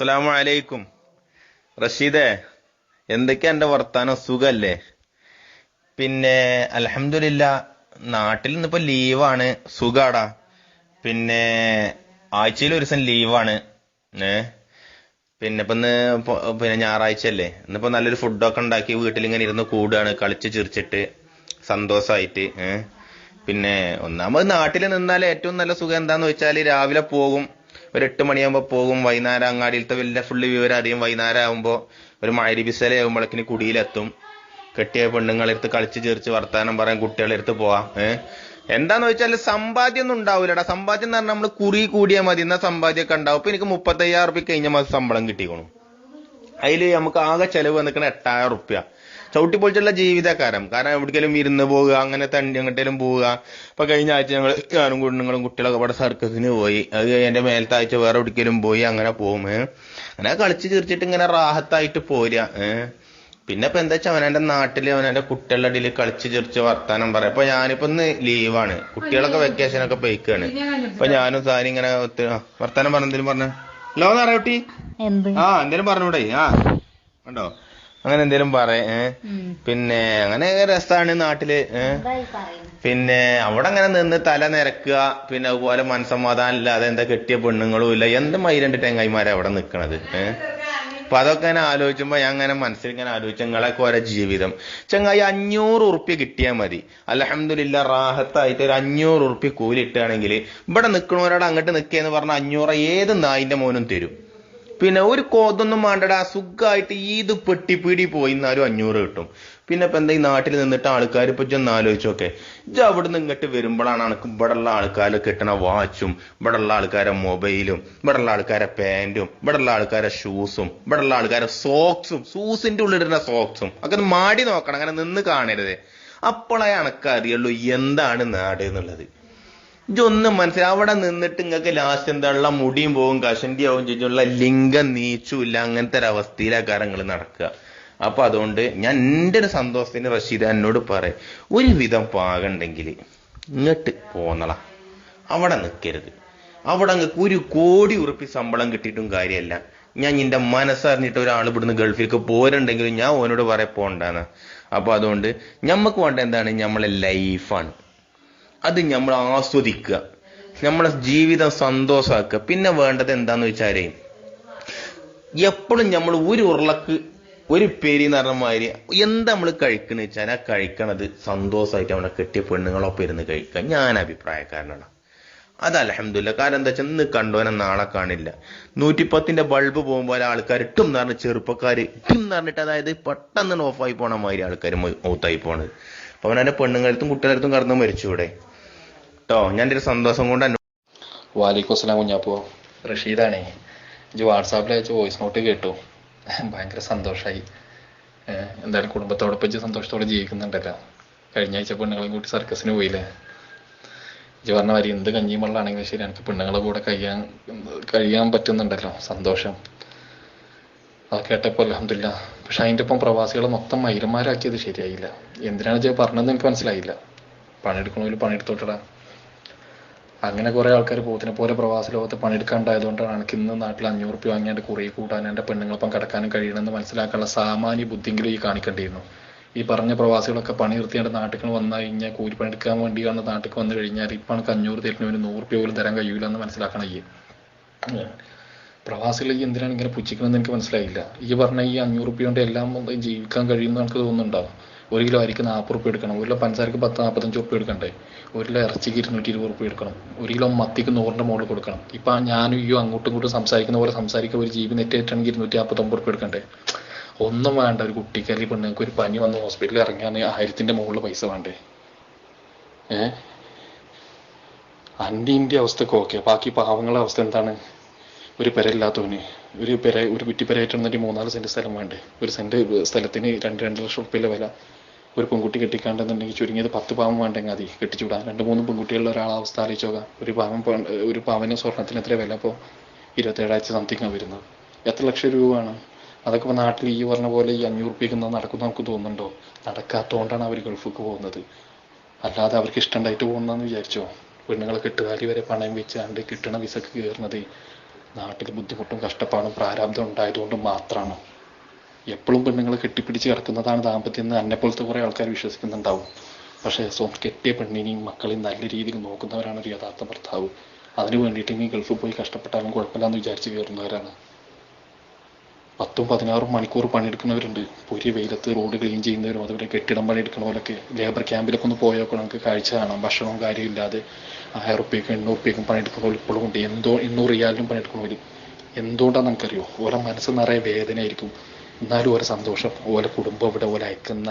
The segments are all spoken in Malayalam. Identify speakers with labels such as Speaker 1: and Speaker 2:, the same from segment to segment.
Speaker 1: അസ്സലാമു അലൈക്കും റഷീദേ എന്തൊക്കെയാ എന്റെ വർത്താനം? സുഖല്ലേ? പിന്നെ അലഹമില്ല നാട്ടിൽ നിന്നിപ്പോ ലീവാണ്. സുഖാടാ. പിന്നെ ആഴ്ചയിൽ ഒരു ദിവസം ലീവാണ്. ഏ? പിന്നെ ഇപ്പൊ ഇന്ന് പിന്നെ ഞായറാഴ്ച അല്ലേ ഇന്നിപ്പോ നല്ലൊരു ഫുഡൊക്കെ ഉണ്ടാക്കി വീട്ടിൽ ഇങ്ങനെ ഇരുന്ന് കൂടുകയാണ് കളിച്ച് ചിരിച്ചിട്ട് സന്തോഷമായിട്ട് ഏ? പിന്നെ ഒന്നാമത് നാട്ടിൽ നിന്നാൽ ഏറ്റവും നല്ല സുഖം എന്താന്ന് വെച്ചാൽ രാവിലെ പോകും ഒരു എട്ട് മണിയാകുമ്പോൾ പോകും. വൈകുന്നേരം അങ്ങാടിയിലത്തെ വലിയ ഫുള്ള് വിവരം അറിയും വൈകുന്നേരം ആകുമ്പോൾ ഒരു മഴരിബിസല ആകുമ്പോഴേക്കിന് കുടിയിലെത്തും. കെട്ടിയ പെണ്ണുങ്ങളെടുത്ത് കളിച്ച് ചേർച്ച് വർത്താനം പറയാൻ കുട്ടികളെടുത്ത് പോവാം. ഏഹ് എന്താന്ന് വെച്ചാൽ സമ്പാദ്യം ഒന്നും ഉണ്ടാവില്ലടാ സമ്പാദ്യം എന്ന് പറഞ്ഞാൽ നമ്മൾ കുറി കൂടിയാൽ മതി. എന്നാ സമ്പാദ്യമൊക്കെ ഉണ്ടാവും. ഇപ്പൊ എനിക്ക് മുപ്പത്തയ്യായിരം റുപ്യ കഴിഞ്ഞ മാസം ശമ്പളം കിട്ടിക്കണു. അതിൽ നമുക്ക് ആകെ ചെലവ് വന്നിക്കണ എട്ടായിരം റുപ്യ ചവിട്ടി പൊളിച്ചുള്ള ജീവിതക്കാരം കാരണം എവിടേക്കെങ്കിലും ഇരുന്ന് പോവുക അങ്ങനെ തണ്ടി എങ്ങോട്ടേലും പോവുക. ഇപ്പൊ കഴിഞ്ഞ ആഴ്ച ഞങ്ങൾ ഞാനും കുടുംബങ്ങളും കുട്ടികളൊക്കെ ഇവിടെ സർക്കസിന് പോയി. അത് എന്റെ മേലത്തെ ആഴ്ച വേറെ എവിടേക്കെങ്കിലും പോയി അങ്ങനെ പോകും അങ്ങനെ കളിച്ച് ചിരിച്ചിട്ട് ഇങ്ങനെ റാഹത്തായിട്ട് പോരുക പിന്നെ ഇപ്പൊ എന്താ വെച്ചാൽ അവനെന്റെ നാട്ടിൽ അവനെന്റെ കുട്ടികളുടെ ഇടയിൽ കളിച്ച് ചിരിച്ച് വർത്താനം പറയാം. ഇപ്പൊ ഞാനിപ്പോ ഇന്ന് ലീവാണ്. കുട്ടികളൊക്കെ വെക്കേഷൻ ഒക്കെ പോയിക്കാണ്. ഇപ്പൊ ഞാനും സാരി ഇങ്ങനെ വർത്താനം പറഞ്ഞെന്തേലും പറഞ്ഞു പറഞ്ഞ. ഹലോ
Speaker 2: നാരായട്ടി
Speaker 1: ആ എന്തേലും പറഞ്ഞൂടെ? ആ കണ്ടോ? അങ്ങനെ എന്തേലും പറയേ പിന്നെ അങ്ങനെ രസാണ്
Speaker 2: നാട്ടിൽ
Speaker 1: പിന്നെ അവിടെ അങ്ങനെ നിന്ന് തല നിരക്കുക പിന്നെ അതുപോലെ മനസമാധാനം ഇല്ലാതെ എന്താ കെട്ടിയ പെണ്ണുങ്ങളും ഇല്ല എന്ത് മൈരണ്ട് തെങ്ങായിമാരെ അവിടെ നിക്കണത് ഏഹ് അപ്പൊ അതൊക്കെ ഞാൻ ആലോചിക്കുമ്പോ ഞാൻ അങ്ങനെ മനസ്സിൽ ഇങ്ങനെ ആലോചിച്ചു നിങ്ങളൊക്കെ ഓരോ ജീവിതം. ചെങ്ങായി അഞ്ഞൂറ് ഉറുപ്പ്യ കിട്ടിയാൽ മതി. അലഹമില്ല റാഹത്തായിട്ട് ഒരു അഞ്ഞൂറ് ഉറുപ്പ്യ കൂലി ഇട്ടുകയാണെങ്കിൽ ഇവിടെ നിൽക്കണവരോട് അങ്ങോട്ട് നിൽക്കുകയെന്ന് പറഞ്ഞാൽ അഞ്ഞൂറ് ഏത് നായിന്റെ മോനും തരും. പിന്നെ ഒരു കോതൊന്നും വേണ്ടടാ. സുഖമായിട്ട് ഈത് പെട്ടിപ്പീടി പോയി എന്നാലും അഞ്ഞൂറ് കിട്ടും. പിന്നെ ഇപ്പൊ എന്താ ഈ നാട്ടിൽ നിന്നിട്ട് ആൾക്കാർ ഇപ്പൊ ചെന്ന് ആലോചിച്ചോക്കെ ഇജ്ജ് അവിടുന്ന് ഇങ്ങോട്ട് വരുമ്പോഴാണ് അനക്ക് ഇവിടെ ഉള്ള ആൾക്കാർ കിട്ടണ വാച്ചും ഇവിടെ ഉള്ള ആൾക്കാരെ മൊബൈലും ഇവിടെ ഉള്ള ആൾക്കാരെ പാന്റും ഇവിടെ ഉള്ള ആൾക്കാരെ ഷൂസും ഇവിടെ ഉള്ള ആൾക്കാരെ സോക്സും ഷൂസിന്റെ ഉള്ളിടുന്ന സോക്സും ഒക്കെ ഒന്ന് മാടി നോക്കണം. അങ്ങനെ നിന്ന് കാണരുത്. അപ്പോഴേ അനക്ക് അറിയുള്ളൂ എന്താണ് നാട് എന്നുള്ളത്. ഇതൊന്നും മനസ്സിലായി. അവിടെ നിന്നിട്ട് നിങ്ങൾക്ക് ലാസ്റ്റ് എന്താ ഉള്ള മുടിയും പോവും കഷണ്ടിയാവും ചോദിച്ചുള്ള ലിംഗം നീച്ചുമില്ല അങ്ങനത്തെ ഒരു അവസ്ഥയിലാണ് കാര്യങ്ങൾ നടക്കുക. അപ്പൊ അതുകൊണ്ട് ഞാൻ എന്റെ ഒരു സന്തോഷത്തിന് റഷീദ് എന്നോട് പറയും ഒരുവിധം പാകണ്ടെങ്കിൽ ഇങ്ങോട്ട് പോന്നള. അവിടെ നിൽക്കരുത് അവിടെ നിങ്ങൾക്ക് ഒരു കോടി ഉറുപ്പി ശമ്പളം കിട്ടിയിട്ടും കാര്യമല്ല ഞാൻ നിന്റെ മനസ്സറിഞ്ഞിട്ട് ഒരാൾ ഇവിടുന്ന് ഗൾഫിലേക്ക് പോരുണ്ടെങ്കിലും ഞാൻ ഓനോട് പറയാൻ പോണ്ടാന്ന്. അപ്പൊ അതുകൊണ്ട് നമുക്ക് വേണ്ട എന്താണ്? നമ്മളെ ലൈഫാണ് അത് നമ്മൾ ആസ്വദിക്കുക. നമ്മളെ ജീവിതം സന്തോഷമാക്കുക പിന്നെ വേണ്ടത് എന്താന്ന് വെച്ചാൽ എപ്പോഴും നമ്മൾ ഒരു ഉരുളക്ക് ഒരു പേരി എന്ന് പറഞ്ഞ മാതിരി എന്താ നമ്മൾ കഴിക്കണെന്ന് വെച്ചാൽ ആ കഴിക്കണത് സന്തോഷമായിട്ട് നമ്മളെ കെട്ടിയ പെണ്ണുങ്ങളൊപ്പം ഇരുന്ന് കഴിക്കുക. ഞാൻ അഭിപ്രായക്കാരനാണ്. അത് അലഹമില്ല കാരണം എന്താ വെച്ചാൽ ഇന്ന് കണ്ടോനെ നാളെ കാണില്ല. നൂറ്റിപ്പത്തിന്റെ ബൾബ് പോകുമ്പോൾ ആൾക്കാർ ഇട്ടും എന്ന് പറഞ്ഞ ചെറുപ്പക്കാര് ഇട്ടും എന്ന് പറഞ്ഞിട്ട് അതായത് പെട്ടെന്ന് ഓഫായി പോണ മാതിരി ആൾക്കാർ മൗത്തായി പോണത്. അപ്പൊ അവനെ പെണ്ണുങ്ങളടുത്തും കുട്ടികളടുത്തും കടന്നു മരിച്ചൂടെ കേട്ടോ. ഞാൻ ഒരു സന്തോഷം കൊണ്ട്
Speaker 3: വാലിക്കും അസ്സലാം കുഞ്ഞാപ്പോ. റഷീദാണേ. ഇജ് വാട്സാപ്പിൽ അയച്ച വോയിസ് നോട്ട് കേട്ടു. ഭയങ്കര സന്തോഷമായി എന്തായാലും കുടുംബത്തോടൊപ്പം ഇജ്ജ് സന്തോഷത്തോടെ ജീവിക്കുന്നുണ്ടല്ലോ. കഴിഞ്ഞ ആഴ്ച പെണ്ണുങ്ങളെയും കൂട്ടി സർക്കസിന് പോയില്ലേ? ഇജ് പറഞ്ഞ മാതിരി എന്ത് കഞ്ഞിയും വെള്ളമാണെങ്കിലും ശരി എനിക്ക് പെണ്ണുങ്ങളെ കൂടെ കഴിയാൻ കഴിയാൻ പറ്റുന്നുണ്ടല്ലോ. സന്തോഷം. അത് കേട്ടപ്പോൾ അലഹമില്ല പക്ഷെ അതിന്റെ ഒപ്പം പ്രവാസികളെ മൊത്തം മൈരന്മാരാക്കിയത് ശരിയായില്ല. എന്തിനാണ് ഇജ്ജ് പറഞ്ഞതെന്ന് എനിക്ക് മനസ്സിലായില്ല. പണിയെടുക്കണമെങ്കിൽ പണിയെടുത്തോട്ടടാ. അങ്ങനെ കുറെ ആൾക്കാർ പോത്തിനെ പോലെ പ്രവാസ ലോകത്ത് പണിയെടുക്കാണ്ടായതുകൊണ്ടാണ് എനിക്ക് ഇന്ന് നാട്ടിൽ അഞ്ഞൂറ് റുപ്യ വാങ്ങിയാണ്ട് കുറേ കൂടാൻ എന്റെ പെണ്ണുങ്ങളൊപ്പം കിടക്കാനും കഴിയണമെന്ന് മനസ്സിലാക്കാനുള്ള സാമാന്യ ബുദ്ധിയെങ്കിലും ഈ കാണിക്കേണ്ടിയിരുന്നു. ഈ പറഞ്ഞ പ്രവാസികളൊക്കെ പണി നിർത്തിയാണ്ട് നാട്ടിൽ വന്നു കഴിഞ്ഞാൽ കൂലിപ്പണിയെടുക്കാൻ വേണ്ടിയാണ് നാട്ടിൽ വന്നു കഴിഞ്ഞാൽ ഇപ്പം എനിക്ക് അഞ്ഞൂറ് തരുന്നവന് നൂറ് റുപ്യ പോലും തരാൻ കഴിയൂല എന്ന് മനസ്സിലാക്കണം ഈ പ്രവാസികൾ ഈ എന്തിനാണ് ഇങ്ങനെ പുച്ഛിക്കണമെന്ന് എനിക്ക് മനസ്സിലായില്ല. ഈ പറഞ്ഞ ഈ അഞ്ഞൂറ് റുപ്യ കൊണ്ട് എല്ലാം ജീവിക്കാൻ കഴിയുമെന്ന് എനിക്ക് തോന്നുന്നുണ്ടോ ഒരു കിലോ അരിക്ക് നാൽപ്പത് റുപ്യ എടുക്കണം. ഒരു കിലോ പഞ്ചസാരക്ക് പത്ത് നാൽപ്പത്തഞ്ച് റുപ്യ എടുക്കണ്ടേ? ഒരു കിലോ ഇറച്ചിക്ക് ഇരുന്നൂറ്റി ഇരുപത് റുപ്യ എടുക്കണം. ഒരു കിലോ മത്തിക്ക് നൂറിന്റെ മുകളിൽ കൊടുക്കണം. ഇപ്പൊ ഞാനും ഈ അങ്ങോട്ടും ഇങ്ങോട്ടും സംസാരിക്കുന്ന പോലെ സംസാരിക്കുക ഒരു ജീവി നെറ്റേറ്റാണെങ്കിൽ ഇരുന്നൂറ്റി നാൽപ്പത്തൊമ്പത് റുപ്യ എടുക്കണ്ടേ? ഒന്നും വേണ്ട. ഒരു കുട്ടിക്ക് അല്ലെങ്കിൽ പെണ്ണുങ്ങൾക്ക് ഒരു പനി വന്ന് ഹോസ്പിറ്റലിൽ ഇറങ്ങാൻ ആയിരത്തിന്റെ മുകളിൽ പൈസ വേണ്ടേ? അന്റെ ഇന്ത്യ അവസ്ഥക്ക് ഓക്കെ. ബാക്കി പാവങ്ങളുടെ അവസ്ഥ എന്താണ്? ഒരു പെരയില്ലാത്തവന്. ഒരു പെര ഒരു കുറ്റി പെരയായിട്ടുണ്ടെങ്കിൽ മൂന്നാൽ സെന്റ് സ്ഥലം വേണ്ടേ? ഒരു സെന്റ് സ്ഥലത്തിന് രണ്ട് രണ്ട് ലക്ഷം റുപ്യയിലെ വില. ഒരു പെൺകുട്ടി കെട്ടിക്കാണ്ടെന്നുണ്ടെങ്കിൽ ചുരുങ്ങിയത് പത്ത് പാവം വേണ്ടെങ്കിൽ അതി കെട്ടിച്ചുവിടാം. രണ്ട് മൂന്ന് പെൺകുട്ടികളുടെ ഒരാളെ അവസ്ഥ ആലോചിച്ച് ഒരു പാവം ഒരു പാവന് സ്വർണത്തിന് എത്ര വില ഇപ്പോൾ ഇരുപത്തേഴാഴ്ച സംതിങ് ആണ് വരുന്നത്. എത്ര ലക്ഷം രൂപയാണ് അതൊക്കെ ഇപ്പോൾ നാട്ടിൽ ഈ പറഞ്ഞ പോലെ ഈ അഞ്ഞൂറ് റുപ്യക്ക് നടക്കുന്ന നമുക്ക് തോന്നുന്നുണ്ടോ? നടക്കാത്തതുകൊണ്ടാണ് അവർ ഗൾഫിലേക്ക് പോകുന്നത്. അല്ലാതെ അവർക്ക് ഇഷ്ടമുണ്ടായിട്ട് പോകുന്നതെന്ന് വിചാരിച്ചോ? പെണ്ണുങ്ങളെ കെട്ടുകാലി വരെ പണയം വെച്ചാണ്ട് കിട്ടണ വിസക്ക് കയറുന്നത് നാട്ടിൽ ബുദ്ധിമുട്ടും കഷ്ടപ്പാടും പ്രാരാബ്ദം ഉണ്ടായതുകൊണ്ട് മാത്രമാണ്. എപ്പോഴും പെണ്ണുങ്ങളെ കെട്ടിപ്പിടിച്ച് കിടക്കുന്നതാണ് ദാമ്പത്യം എന്ന് എന്നെ പോലത്തെ കുറേ ആൾക്കാർ വിശ്വസിക്കുന്നുണ്ടാവും. പക്ഷേ സ്വന്തം കെട്ടിയ പെണ്ണിനെയും മക്കളെയും നല്ല രീതിയിൽ നോക്കുന്നവരാണ് ഒരു യഥാർത്ഥ ഭർത്താവ്. അതിനു വേണ്ടിയിട്ട് ഇനി ഗൾഫിൽ പോയി കഷ്ടപ്പെട്ടാലും കുഴപ്പമില്ലാന്ന് വിചാരിച്ച് കയറുന്നവരാണ്. പത്തും പതിനാറും മണിക്കൂർ പണിയെടുക്കുന്നവരുണ്ട്. പൊരി വെയിലത്ത് റോഡ് ക്ലീൻ ചെയ്യുന്നവരും അതുപോലെ കെട്ടിടം പണിയെടുക്കുന്നവരൊക്കെ ലേബർ ക്യാമ്പിലൊക്കെ ഒന്ന് പോയൊക്കെ നമുക്ക് കാഴ്ച കാണാം. ഭക്ഷണവും കാര്യമില്ലാതെ ആയിരം റുപ്യക്കും എണ്ണൂറ് റുപ്യക്കും പണിയെടുക്കുന്നവർ ഇപ്പോഴും ഉണ്ട്. എന്തോ എണ്ണൂറ് റിയാലിനും പണിയെടുക്കുന്നവർ എന്തുകൊണ്ടാണെന്ന് നമുക്കറിയോ? ഓരോ മനസ്സ് നിറയെ വേദനയായിരിക്കും. എന്നാലും ഒരു സന്തോഷം. ഓലെ കുടുംബം ഇവിടെ ഓലെ അയക്കുന്ന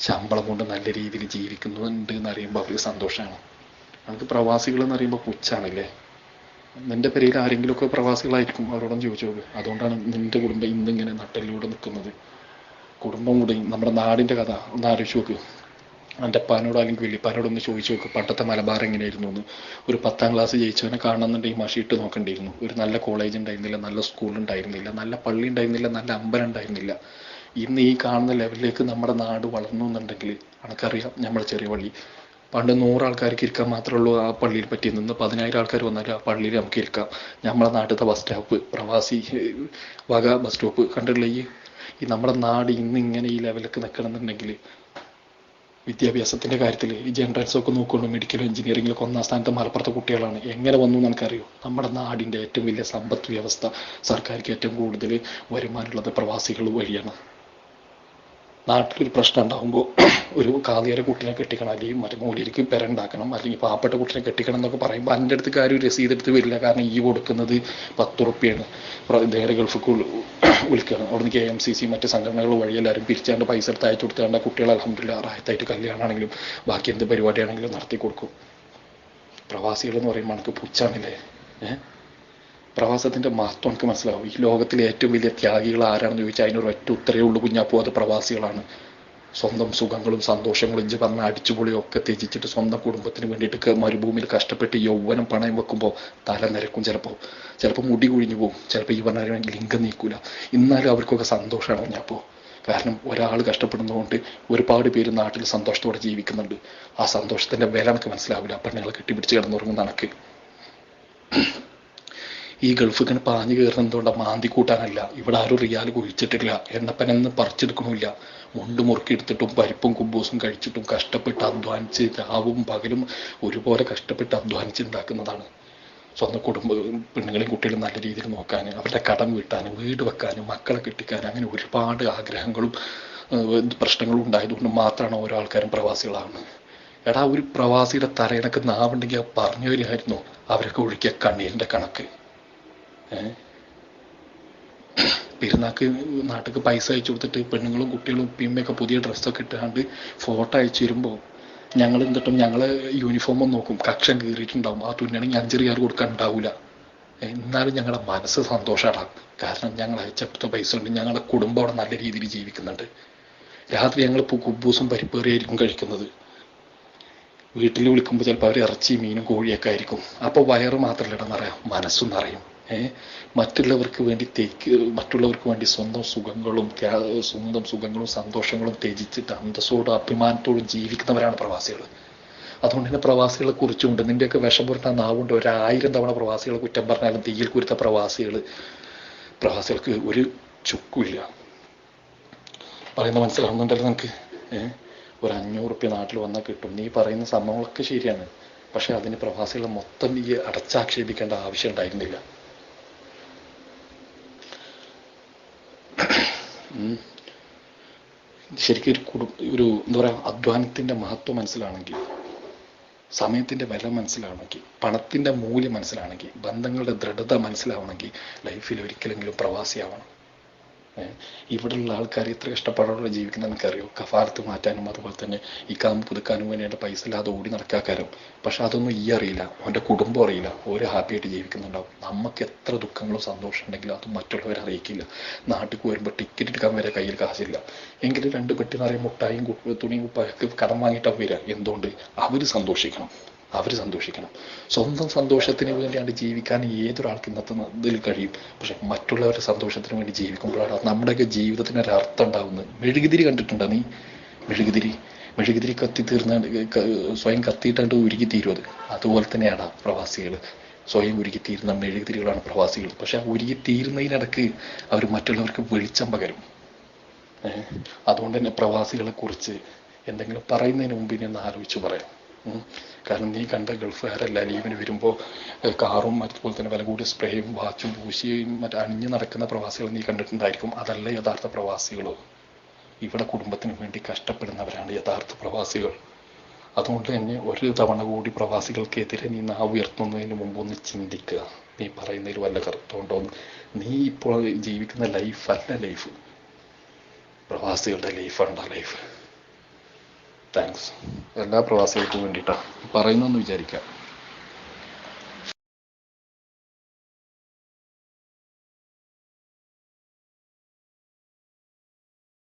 Speaker 3: ശമ്പളം കൊണ്ട് നല്ല രീതിയിൽ ജീവിക്കുന്നുണ്ട് എന്ന് അറിയുമ്പോൾ അവർക്ക് സന്തോഷമാണ് നമുക്ക് പ്രവാസികൾ എന്ന് പറയുമ്പോൾ പുച്ഛാണല്ലേ? നിന്റെ പേരിൽ ആരെങ്കിലുമൊക്കെ പ്രവാസികളായിരിക്കും അവരോടും ചോദിച്ചു അതുകൊണ്ടാണ് നിന്റെ കുടുംബം ഇന്നിങ്ങനെ നട്ടലിലൂടെ നിൽക്കുന്നത് കുടുംബം കൂടെ നമ്മുടെ നാടിന്റെ കഥ ഒന്ന് ആലോചിച്ച് നോക്ക്. എന്റെ അല്ലെങ്കിൽ വലിയപ്പാനോടൊന്ന് ചോദിച്ചു നോക്ക് പണ്ടത്തെ മലബാർ എങ്ങനെയായിരുന്നു എന്ന്. ഒരു പത്താം ക്ലാസ് ജയിച്ചവനെ കാണുന്നുണ്ടെങ്കിൽ മഷിയിട്ട് നോക്കേണ്ടിയിരുന്നു. ഒരു നല്ല കോളേജ് ഉണ്ടായിരുന്നില്ല നല്ല സ്കൂൾ ഉണ്ടായിരുന്നില്ല നല്ല പള്ളി ഉണ്ടായിരുന്നില്ല നല്ല അമ്പലം ഉണ്ടായിരുന്നില്ല. ഇന്ന് ഈ കാണുന്ന ലെവലിലേക്ക് നമ്മുടെ നാട് വളർന്നു എന്നുണ്ടെങ്കിൽ അനക്കറിയാം നമ്മുടെ ചെറിയ പള്ളി. പണ്ട് നൂറ് ആൾക്കാർക്ക് ഇരിക്കാൻ മാത്രമേ ഉള്ളൂ ആ പള്ളിയിൽ പറ്റി നിന്ന് പതിനായിരം ആൾക്കാർ വന്നാലും ആ പള്ളിയിൽ നമുക്ക് ഇരിക്കാം. നമ്മുടെ നാട്ടിലത്തെ ബസ് സ്റ്റോപ്പ് പ്രവാസി വക ബസ് സ്റ്റോപ്പ് കണ്ടിട്ടില്ല ഈ? നമ്മുടെ നാട് ഇന്ന് ഇങ്ങനെ ഈ ലെവലിലേക്ക് നിൽക്കണമെന്നുണ്ടെങ്കിൽ വിദ്യാഭ്യാസത്തിന്റെ കാര്യത്തിൽ ഈ ജനറൽസ് ഒക്കെ നോക്കുള്ളൂ മെഡിക്കൽ എഞ്ചിനീയറിംഗിലൊക്കെ ഒന്നാം സ്ഥാനത്ത് മലപ്പുറത്തെ കുട്ടികളാണ്. എങ്ങനെ വന്നു എന്ന് നമുക്കറിയോ നമ്മുടെ നാടിന്റെ ഏറ്റവും വലിയ സമ്പദ് വ്യവസ്ഥ സർക്കാർക്ക് ഏറ്റവും കൂടുതൽ വരുമാനമുള്ളത് പ്രവാസികൾ വഴിയാണ്. നാട്ടിലൊരു പ്രശ്നം ഉണ്ടാകുമ്പോൾ ഒരു കാതിയര കുട്ടിനെ കെട്ടിക്കണം അല്ലെങ്കിൽ മറ്റേ മൂലിയിലേക്ക് പെരണ്ടാക്കണം അല്ലെങ്കിൽ പാവപ്പെട്ട കുട്ടിനെ കെട്ടിക്കണം എന്നൊക്കെ പറയുമ്പോൾ എന്റെ അടുത്ത് കാര്യം രസീത് എടുത്ത് വരില്ല. കാരണം ഈ കൊടുക്കുന്നത് പത്ത് ഉറുപ്പ്യാണ് നേരെ ഗൾഫിക്ക് വിളിക്കുകയാണ് അവിടുന്ന് കെ എം സി സി മറ്റ് സംഘടനകൾ വഴി എല്ലാവരും പിരിച്ചാണ്ട് പൈസ എടുത്ത് അയച്ചു കൊടുത്താണ്ട് കുട്ടികൾ അലഹമില്ല റായത്തായിട്ട് കല്യാണമാണെങ്കിലും ബാക്കി എന്ത് പരിപാടിയാണെങ്കിലും നടത്തി കൊടുക്കും. പ്രവാസികൾ എന്ന് പറയുമ്പോൾ എനിക്ക് പുച്ഛാണില്ലേ ഏഹ്? പ്രവാസത്തിന്റെ മഹത്വം എനിക്ക് മനസ്സിലാവും. ഈ ലോകത്തിലെ ഏറ്റവും വലിയ ത്യാഗികൾ ആരാണെന്ന് ചോദിച്ചാൽ അതിനൊരു ഒറ്റ ഉത്തരേ ഉള്ളൂ കുഞ്ഞാപ്പൂ. അത് പ്രവാസികളാണ്. സ്വന്തം സുഖങ്ങളും സന്തോഷങ്ങളും ഇഞ്ചി പറഞ്ഞ അടിച്ചുപൊളിയും ഒക്കെ ത്യജിച്ചിട്ട് സ്വന്തം കുടുംബത്തിന് വേണ്ടിയിട്ട് മരുഭൂമിയിൽ കഷ്ടപ്പെട്ട് യൗവനം പണയം വെക്കുമ്പോൾ തല നിരക്കും ചിലപ്പോൾ ചിലപ്പോൾ മുടി കുഴിഞ്ഞു പോകും ചിലപ്പോൾ ഈ പറഞ്ഞാൽ ലിംഗം നീക്കൂല. എന്നാലും അവർക്കൊക്കെ സന്തോഷമാണ് അപ്പോൾ കാരണം ഒരാൾ കഷ്ടപ്പെടുന്നതുകൊണ്ട് ഒരുപാട് പേര് നാട്ടിൽ സന്തോഷത്തോടെ ജീവിക്കുന്നുണ്ട്. ആ സന്തോഷത്തിന്റെ വില എനിക്ക് മനസ്സിലാവില്ല. പെണ്ണുങ്ങളെ കെട്ടിപ്പിടിച്ച് കിടന്നുറങ്ങുന്ന കണക്ക്. ഈ ഗൾഫിങ്ങനെ പാഞ്ഞു കയറുന്നത് എന്തുകൊണ്ടാണ് മാന്തി കൂട്ടാനല്ല. ഇവിടെ ആരും റിയാൽ കുഴിച്ചിട്ടില്ല. എണ്ണപ്പനെന്ന് പറിച്ചെടുക്കണമില്ല. മുണ്ട് മുറുക്കി എടുത്തിട്ടും പരിപ്പും കുബൂസും കഴിച്ചിട്ടും കഷ്ടപ്പെട്ട് അധ്വാനിച്ച് രാവും പകലും ഒരുപോലെ കഷ്ടപ്പെട്ട് അധ്വാനിച്ച് ഉണ്ടാക്കുന്നതാണ് സ്വന്തം കുടുംബ പെണ്ണുങ്ങളെയും കുട്ടികളും നല്ല രീതിയിൽ നോക്കാൻ അവരുടെ കടം വീട്ടാനും വീട് വെക്കാനും മക്കളെ കെട്ടിക്കാനും അങ്ങനെ ഒരുപാട് ആഗ്രഹങ്ങളും പ്രശ്നങ്ങളും ഉണ്ടായതുകൊണ്ട് മാത്രമാണ് ഓരോ ആൾക്കാരും പ്രവാസികളാവുന്നത്. എടാ ഒരു പ്രവാസിയുടെ തലയിണക്ക് നാവുണ്ടെങ്കിൽ അത് പറഞ്ഞു വരികയായിരുന്നു അവരൊക്കെ ഒഴുക്കിയ കണ്ണീരിന്റെ കണക്ക്. പെരുന്നാക്ക് നാട്ടിലേക്ക് പൈസ അയച്ചു കൊടുത്തിട്ട് പെണ്ണുങ്ങളും കുട്ടികളും ഉപ്പിയമ്മയൊക്കെ പുതിയ ഡ്രസ്സൊക്കെ ഇട്ടാണ്ട് ഫോട്ടോ അയച്ചു വരുമ്പോൾ ഞങ്ങൾ എന്നിട്ടും ഞങ്ങൾ യൂണിഫോം നോക്കും. കക്ഷം കീറിയിട്ടുണ്ടാവും. ആ തുന്നണമെങ്കിൽ അഞ്ച് റിയാൽ കൊടുക്കാൻ ഉണ്ടാവില്ല എന്നാലും ഞങ്ങളുടെ മനസ്സ് സന്തോഷമാണ് കാരണം ഞങ്ങൾ അയച്ചെടുത്ത പൈസ കൊണ്ട് ഞങ്ങളുടെ കുടുംബം അവിടെ നല്ല രീതിയിൽ ജീവിക്കുന്നുണ്ട്. രാത്രി ഞങ്ങൾ കുബൂസും പരിപ്പേറിയായിരിക്കും കഴിക്കുന്നത്. വീട്ടിൽ വിളിക്കുമ്പോൾ ചിലപ്പോൾ അവർ ഇറച്ചി മീനും കോഴിയൊക്കെ ആയിരിക്കും. അപ്പോൾ വയറ് മാത്രമല്ല ഇടന്നറിയാം മനസ്സും നിറയും. മറ്റുള്ളവർക്ക് വേണ്ടി തേക്ക് മറ്റുള്ളവർക്ക് വേണ്ടി സ്വന്തം സുഖങ്ങളും സ്വന്തം സുഖങ്ങളും സന്തോഷങ്ങളും ത്യജിച്ചിട്ട് അന്തസ്സോടും അഭിമാനത്തോടും ജീവിക്കുന്നവരാണ് പ്രവാസികൾ. അതുകൊണ്ട് തന്നെ പ്രവാസികളെ കുറിച്ചുണ്ട് നിന്റെയൊക്കെ വിഷം പുരട്ടാൻ നാവുണ്ട്. ഒരായിരം തവണ പ്രവാസികളെ കുറ്റം പറഞ്ഞാലും തീയിൽ കുരുത്ത പ്രവാസികൾ പ്രവാസികൾക്ക് ഒരു ചുക്കുമില്ല. പറയുന്ന മനസ്സിലാവുന്നുണ്ടല്ലോ നമുക്ക് ഏഹ് ഒരു അഞ്ഞൂറ് റുപ്യ നാട്ടിൽ വന്നാൽ കിട്ടും. നീ പറയുന്ന സംഭവങ്ങളൊക്കെ ശരിയാണ്. പക്ഷെ അതിന് പ്രവാസികളെ മൊത്തം ഈ അടച്ചാക്ഷേപിക്കേണ്ട ആവശ്യം ഉണ്ടായിരുന്നില്ല. ശരിക്കും ഒരു കുടു ഒരു എന്താ പറയുക അധ്വാനത്തിന്റെ മഹത്വം മനസ്സിലാണെങ്കിൽ സമയത്തിന്റെ വില മനസ്സിലാവണമെങ്കിൽ പണത്തിന്റെ മൂല്യം മനസ്സിലാണെങ്കിൽ ബന്ധങ്ങളുടെ ദൃഢത മനസ്സിലാവണമെങ്കിൽ ലൈഫിൽ ഒരിക്കലെങ്കിലും പ്രവാസിയാവണം. ഇവിടെയുള്ള ആൾക്കാർ എത്ര കഷ്ടപ്പാടോടെ ജീവിക്കുന്നത് എനിക്കറിയോ. കഫാലത്ത് മാറ്റാനും അതുപോലെ തന്നെ ഈ കാമ്പ് പുതുക്കാനും വേണ്ടിയിട്ട് പൈസ ഇല്ലാതെ ഓടി നടക്കാക്കാരും. പക്ഷെ അതൊന്നും ഈ അറിയില്ല. അവന്റെ കുടുംബം അറിയില്ല. ഓരോ ഹാപ്പി ആയിട്ട് ജീവിക്കുന്നുണ്ടാവും. നമുക്ക് എത്ര ദുഃഖങ്ങളും സന്തോഷം ഉണ്ടെങ്കിലും അത് മറ്റുള്ളവരെ അറിയിക്കില്ല. നാട്ടിൽ വരുമ്പോൾ ടിക്കറ്റ് എടുക്കാൻ വരെ കയ്യിൽ കാശില്ല. എങ്കിലും രണ്ട് പെട്ടി നിറയെ മുട്ടായും തുണിയും കടം വാങ്ങിയിട്ടാണ് വരിക. എന്തുകൊണ്ട്? അവർ സന്തോഷിക്കണം. അവർ സന്തോഷിക്കണം. സ്വന്തം സന്തോഷത്തിന് വേണ്ടിയാണ് ജീവിക്കാൻ ഏതൊരാൾക്ക് ഇന്നത്തെ ഇതിൽ കഴിയും. പക്ഷെ മറ്റുള്ളവരുടെ സന്തോഷത്തിന് വേണ്ടി ജീവിക്കുമ്പോഴാണ് നമ്മുടെയൊക്കെ ജീവിതത്തിന് ഒരു അർത്ഥം ഉണ്ടാവുന്നത്. മെഴുകുതിരി കണ്ടിട്ടുണ്ടോ നീ? മെഴുകുതിരി. മെഴുകുതിരി കത്തി തീർന്ന സ്വയം കത്തിയിട്ടാണ്ട് ഉരുകി തീരും അത്. അതുപോലെ തന്നെയാണ് പ്രവാസികൾ. സ്വയം ഉരുകി തീരുന്ന മെഴുകുതിരികളാണ് പ്രവാസികൾ. പക്ഷെ ആ ഉരുകി തീരുന്നതിനിടക്ക് അവർ മറ്റുള്ളവർക്ക് വെളിച്ചം പകരും. അതുകൊണ്ട് തന്നെ പ്രവാസികളെ കുറിച്ച് എന്തെങ്കിലും പറയുന്നതിന് മുമ്പ് ഇനി ഒന്ന് ആലോചിച്ച് പറയാം. കാരണം നീ കണ്ട ഗൾഫുകാരല്ല ലീവിന് വരുമ്പോൾ കാറും അതുപോലെ തന്നെ വില കൂടിയ സ്പ്രേയും വാച്ചും പൂശിയും മറ്റേ അണിഞ്ഞു നടക്കുന്ന പ്രവാസികൾ നീ കണ്ടിട്ടുണ്ടായിരിക്കും. അതല്ല യഥാർത്ഥ പ്രവാസികൾ ഇവിടെ കുടുംബത്തിന് വേണ്ടി കഷ്ടപ്പെടുന്നവരാണ് യഥാർത്ഥ പ്രവാസികൾ. അതുകൊണ്ട് തന്നെ ഒരു തവണ കൂടി പ്രവാസികൾക്കെതിരെ നീ നാ ഉയർത്തുന്നതിന് മുമ്പ് ഒന്ന് ചിന്തിക്കുക. നീ പറയുന്നതിൽ വല്ല കറുത്തുണ്ടോ നീ ഇപ്പോൾ ജീവിക്കുന്ന ലൈഫല്ല ലൈഫ്. പ്രവാസികളുടെ ലൈഫാണ് ലൈഫ്. താങ്ക്സ് എല്ലാ പ്രവാസികൾക്കും വേണ്ടിയിട്ടാണ് പറയുന്നെന്ന് വിചാരിക്കാം.